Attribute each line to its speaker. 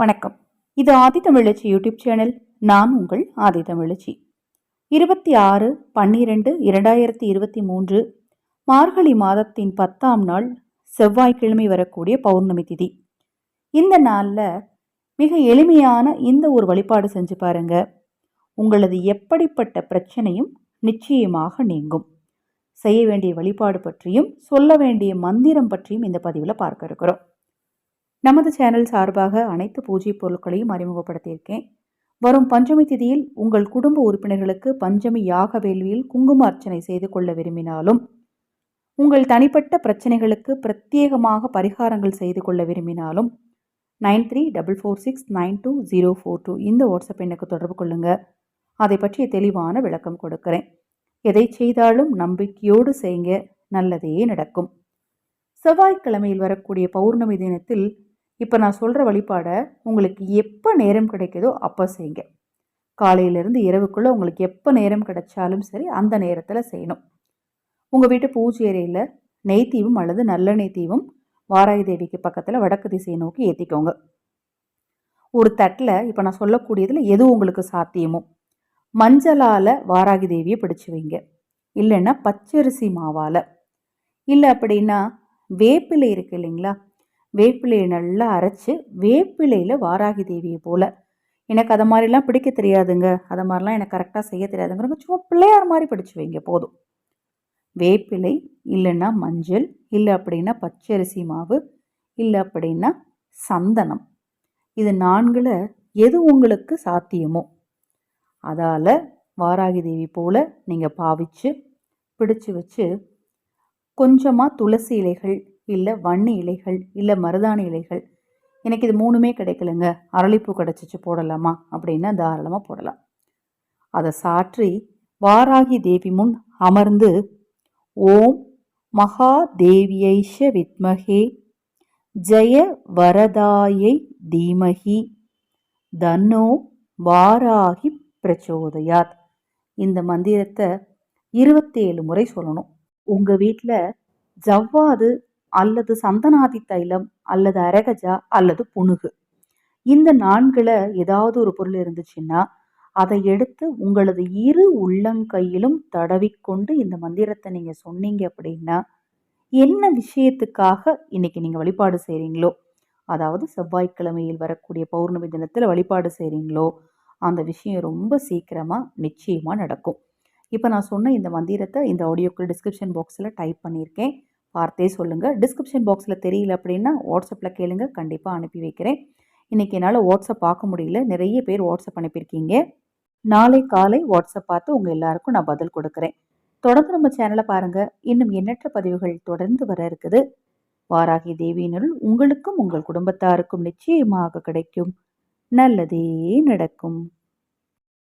Speaker 1: வணக்கம். இது ஆதி தமிழச்சி YouTube channel. நான் உங்கள் ஆதி தமிழச்சி. இருபத்தி ஆறு பன்னிரெண்டு இரண்டாயிரத்தி இருபத்தி மூன்று மார்கழி மாதத்தின் பத்தாம் நாள் செவ்வாய்க்கிழமை வரக்கூடிய பௌர்ணமி திதி. இந்த நாளில் மிக எளிமையான இந்த ஒரு வழிபாடு செஞ்சு பாருங்க. உங்களது எப்படிப்பட்ட பிரச்சனையும் நிச்சயமாக நீங்கும். செய்ய வேண்டிய வழிபாடு பற்றியும் சொல்ல வேண்டிய மந்திரம் பற்றியும் இந்த பதிவில் பார்க்க இருக்கிறோம். நமது சேனல் சார்பாக அனைத்து பூஜை பொருட்களையும் அறிமுகப்படுத்தியிருக்கேன். வரும் பஞ்சமி திதியில் உங்கள் குடும்ப உறுப்பினர்களுக்கு பஞ்சமி யாக வேள்வியில் குங்கும அர்ச்சனை செய்து கொள்ள விரும்பினாலும் உங்கள் தனிப்பட்ட பிரச்சனைகளுக்கு பிரத்யேகமாக பரிகாரங்கள் செய்து கொள்ள விரும்பினாலும் nine three double four six nine two zero four two இந்த வாட்ஸ்அப் எண்ணுக்கு தொடர்பு கொள்ளுங்கள் அதை பற்றிய தெளிவான விளக்கம் கொடுக்கிறேன். எதை செய்தாலும் நம்பிக்கையோடு செய்யுங்க. நல்லதே நடக்கும். செவ்வாய்க்கிழமையில் வரக்கூடிய பௌர்ணமி தினத்தில் இப்போ நான் சொல்கிற வழிபாடை உங்களுக்கு எப்போ நேரம் கிடைக்குதோ அப்போ செய்யுங்க. காலையிலேருந்து இரவுக்குள்ளே உங்களுக்கு எப்போ நேரம் கிடைச்சாலும் சரி அந்த நேரத்தில் செய்யணும். உங்கள் வீட்டு பூஜை அறையில் நெய் தீபம் அல்லது நல்லெண்ணெய் தீவும் வாராகி தேவிக்கு பக்கத்தில் வடக்கு திசையை நோக்கி ஏற்றிக்கோங்க ஒரு தட்டில் இப்போ நான் சொல்லக்கூடியதில் எது உங்களுக்கு சாத்தியமோ மஞ்சளால் வாராகி தேவியை பிடிச்சி வைங்க. இல்லைன்னா பச்சரிசி மாவால். இல்லை அப்படின்னா வேப்பிலை இருக்குது இல்லைங்களா வேப்பிலையை நல்லா அரைச்சி வேப்பிலையில் வாராகி தேவியை போல். எனக்கு அதை மாதிரிலாம் பிடிக்க தெரியாதுங்க. அதை மாதிரிலாம் எனக்கு கரெக்டாக செய்ய தெரியாதுங்கிறவங்க சும்மா பிள்ளையார் மாதிரி பிடிச்சி வைங்க போதும். வேப்பிலை இல்லைன்னா மஞ்சள் இல்லை அப்படின்னா பச்சரிசி மாவு இல்லை அப்படின்னா சந்தனம். இது நான்கில் எது உங்களுக்கு சாத்தியமோ? அதால் வாராகி தேவி போல் நீங்கள் பாவிச்சு பிடிச்சு வச்சு கொஞ்சமாக துளசி இலைகள் இல்லை வன்னி இலைகள் இல்லை மருதாணி இலைகள். எனக்கு இது மூணுமே கிடைக்கலங்க. அரளிப்பூ கிடச்சிச்சு போடலாமா? அப்படின்னா தாராளமாக போடலாம். அதை சாற்றி வாராகி தேவி முன் அமர்ந்து ஓம் மகா தேவியைஷ வித்மகே ஜெய வரதாயை தீமகி தன்னோ வாராகி பிரச்சோதயாத். இந்த மந்திரத்தை இருபத்தேழு முறை சொல்லணும். உங்கள் வீட்டில் ஜவ்வாது அல்லது சந்தனாதி தைலம் அல்லது அரகஜா அல்லது புணுகு இந்த நான்கில் ஏதாவது ஒரு பொருள் இருந்துச்சுன்னா அதை எடுத்து உங்களது இரு உள்ளங்கையிலும் தடவிக்கொண்டு இந்த மந்திரத்தை நீங்கள் சொன்னீங்க அப்படின்னா என்ன விஷயத்துக்காக இன்னைக்கு நீங்கள் வழிபாடு செய்கிறீங்களோ அதாவது செவ்வாய்க்கிழமையில் வரக்கூடிய பௌர்ணமி தினத்தில் வழிபாடு செய்கிறீங்களோ அந்த விஷயம் ரொம்ப சீக்கிரமாக நிச்சயமாக நடக்கும். இப்போ நான் சொன்ன இந்த மந்திரத்தை இந்த ஆடியோக்கள் டிஸ்கிரிப்ஷன் பாக்ஸில் டைப் பண்ணியிருக்கேன். பார்த்தே சொல்லுங்கள் டிஸ்கிரிப்ஷன் பாக்ஸில் தெரியல அப்படின்னா வாட்ஸ்அப்பில் கேளுங்க. கண்டிப்பாக அனுப்பி வைக்கிறேன். இன்றைக்கி என்னால் வாட்ஸ்அப் பார்க்க முடியல. நிறைய பேர் வாட்ஸ்அப் அனுப்பியிருக்கீங்க. நாளை காலை வாட்ஸ்அப் பார்த்து உங்கள் எல்லாருக்கும் நான் பதில் கொடுக்குறேன். தொடர்ந்து நம்ம சேனலை பாருங்கள் இன்னும் எண்ணற்ற பதிவுகள் தொடர்ந்து வர இருக்குது. வாராகி தேவியினுள் உங்களுக்கும் உங்கள் குடும்பத்தாருக்கும் நிச்சயமாக கிடைக்கும். நல்லதே நடக்கும்.